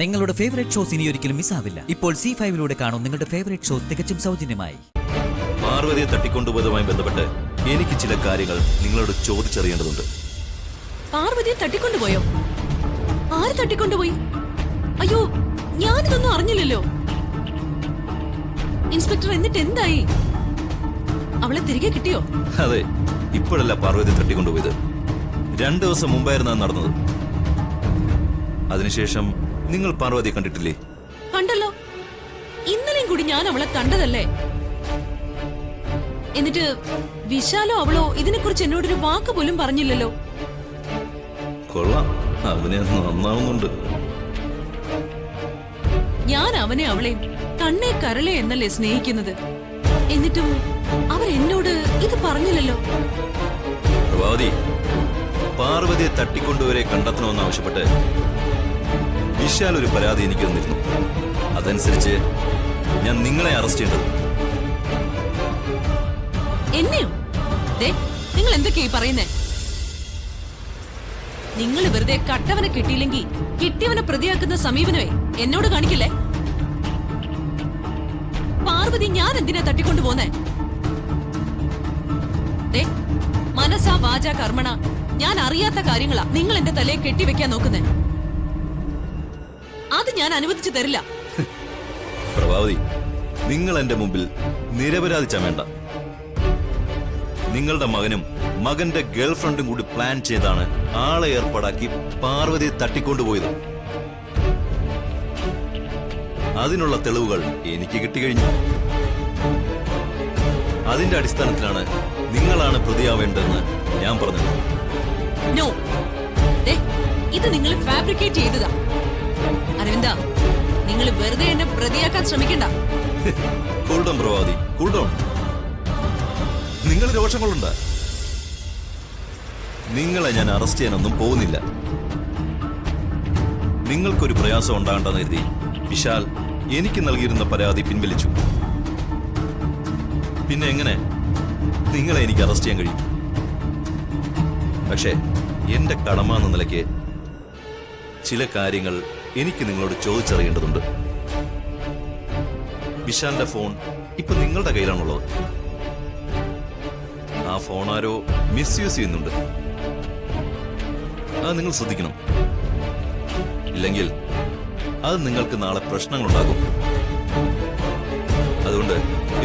നിങ്ങളുടെ favourite shows ഇനി ഒരിക്കലും മിസ്സാവില്ല ഇപ്പോൾ സി ഫൈവിലൂടെ കാണും നിങ്ങളുടെ ഫേവറേറ്റ് ഷോസ് തികച്ചും സൗജന്യമായി. പാർവതിയെ തട്ടിക്കൊണ്ടുപോയതുമായി ബന്ധപ്പെട്ട് എനിക്ക് ചില കാര്യങ്ങൾ നിങ്ങളോട് ചോദിച്ചറിയേണ്ടതുണ്ട്. പാർവതിയെ തട്ടിക്കൊണ്ടുപോയോ? ആര് തട്ടിക്കൊണ്ടുപോയി? അയ്യോ ഞാനിതൊന്നും അറിഞ്ഞില്ലല്ലോ. ഇൻസ്പെക്ടർ എന്നിട്ട് എന്തായി? അവളെ തിരികെ കിട്ടിയോ? അതെ ഇപ്പോഴല്ല പാർവതി തട്ടിക്കൊണ്ടുപോയത്. രണ്ടു ദിവസം മുമ്പായിരുന്നു നടന്നത്. അതിനുശേഷം നിങ്ങൾ പാർവതി കണ്ടിട്ടില്ലേ? കണ്ടല്ലോ. ഇന്നലെയും കൂടി ഞാൻ അവളെ കണ്ടതല്ലേ? എന്നിട്ട് വിശാലോ അവളോ ഇതിനെക്കുറിച്ച് എന്നോടൊരു വാക്ക് പോലും പറഞ്ഞില്ലല്ലോ. കൊള്ളാം. അവനെ നന്നാവുന്നുണ്ട്. ഞാൻ അവനെ അവളെ കണ്ണേ കരളെ എന്നല്ലേ സ്നേഹിക്കുന്നത്. എന്നിട്ടും അവർ എന്നോട് ഇത് പറഞ്ഞില്ലല്ലോ. പാർവതിയെ തട്ടിക്കൊണ്ടുവരെ കണ്ടെത്തണമെന്ന് ആവശ്യപ്പെട്ട് വിശാൽ ഒരു പരാതി എനിക്ക് തന്നിരുന്നു. അതനുസരിച്ച് ഞാൻ നിങ്ങളെ അറസ്റ്റ് ചെയ്തത് എന്നെയോ? നിങ്ങൾ എന്തൊക്കെയായി പറയുന്നേ? നിങ്ങൾ വെറുതെ കട്ടവനെ കിട്ടിയില്ലെങ്കിൽ കിട്ടിയവനെ പ്രതിയാക്കുന്ന സമീപനമേ എന്നോട് കാണിക്കില്ലേ? പാർവതി ഞാൻ എന്തിനാ തട്ടിക്കൊണ്ടു പോന്നേ? മനസ്സാ വാച കർമ്മണ. ഞാൻ അറിയാത്ത കാര്യങ്ങളാ നിങ്ങൾ എന്റെ തലയെ കെട്ടിവെക്കാൻ നോക്കുന്നേ. അത് ഞാൻ അനുവദിച്ചു തരില്ല. പ്രഭാവതി നിങ്ങൾ എന്റെ മുമ്പിൽ നിരപരാധിച്ച വേണ്ട. നിങ്ങളുടെ മകനും മകന്റെ ഗേൾഫ്രണ്ടും കൂടി പ്ലാൻ ചെയ്താണ് ആളെ ഏർപ്പാടാക്കി പാർവതി തട്ടിക്കൊണ്ടുപോയത്. അതിനുള്ള തെളിവുകൾ എനിക്ക് കിട്ടിക്കഴിഞ്ഞു. അതിന്റെ അടിസ്ഥാനത്തിലാണ് നിങ്ങളാണ് പ്രതിയാവേണ്ടതെന്ന് ഞാൻ പറഞ്ഞത്. ഇത് നിങ്ങൾ ഫാബ്രിക്കേറ്റ് ചെയ്തതാ. അരവിന്ദ നിങ്ങൾ വെറുതെ എന്നെ പ്രതിയാക്കാൻ ശ്രമിക്കണ്ട. Cool down Prabhavathi. Cool down നിങ്ങൾ രോഷം കൊള്ളണ്ട നിങ്ങളെ ഞാൻ അറസ്റ്റ് ചെയ്യാനൊന്നും പോകുന്നില്ല. നിങ്ങൾക്കൊരു പ്രയാസം ഉണ്ടാകണ്ടെന്ന് കരുതി വിശാൽ എനിക്ക് നൽകിയിരുന്ന പരാതി പിൻവലിച്ചു. പിന്നെ എങ്ങനെ നിങ്ങളെ എനിക്ക് അറസ്റ്റ് ചെയ്യാൻ കഴിയും? പക്ഷേ എന്റെ കടമ എന്ന നിലയ്ക്ക് ചില കാര്യങ്ങൾ എനിക്ക് നിങ്ങളോട് ചോദിച്ചറിയേണ്ടതുണ്ട്. വിശാലിന്റെ ഫോൺ ഇപ്പൊ നിങ്ങളുടെ കയ്യിലാണുള്ളത്. ആ ഫോൺ ആരോ മിസ് യൂസ് ചെയ്യുന്നുണ്ട്. അത് നിങ്ങൾ ശ്രദ്ധിക്കണം. ഇല്ലെങ്കിൽ അത് നിങ്ങൾക്ക് നാളെ പ്രശ്നങ്ങളുണ്ടാകും. അതുകൊണ്ട്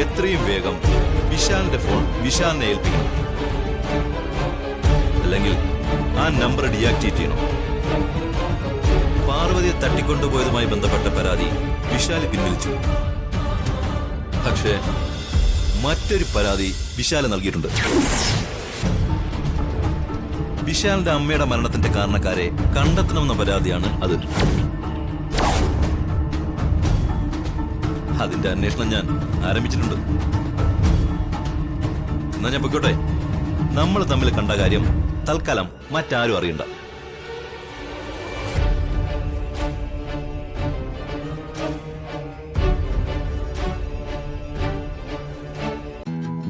എത്രയും വേഗം വിശാലിന്റെ ഫോൺ വിശാലിനെ ഏൽപ്പിക്കണം. അല്ലെങ്കിൽ ആ നമ്പർ ഡിയാക്ടിവേറ്റ് ചെയ്യണം. പാർവതിയെ തട്ടിക്കൊണ്ടുപോയതുമായി ബന്ധപ്പെട്ട പരാതി വിശാൽ പിൻവലിച്ചു. പക്ഷേ മറ്റൊരു പരാതി വിശാൽ നൽകിയിട്ടുണ്ട്. വിശാലിന്റെ അമ്മയുടെ മരണത്തിന്റെ കാരണക്കാരെ കണ്ടെത്തണമെന്ന പരാതിയാണ് അത്. അതിന്റെ അന്വേഷണം ഞാൻ ആരംഭിച്ചിട്ടുണ്ട്. എന്നാ ഞാൻ പൊയ്ക്കോട്ടെ? നമ്മൾ തമ്മിൽ കണ്ട കാര്യം തൽക്കാലം മറ്റാരും അറിയണ്ട.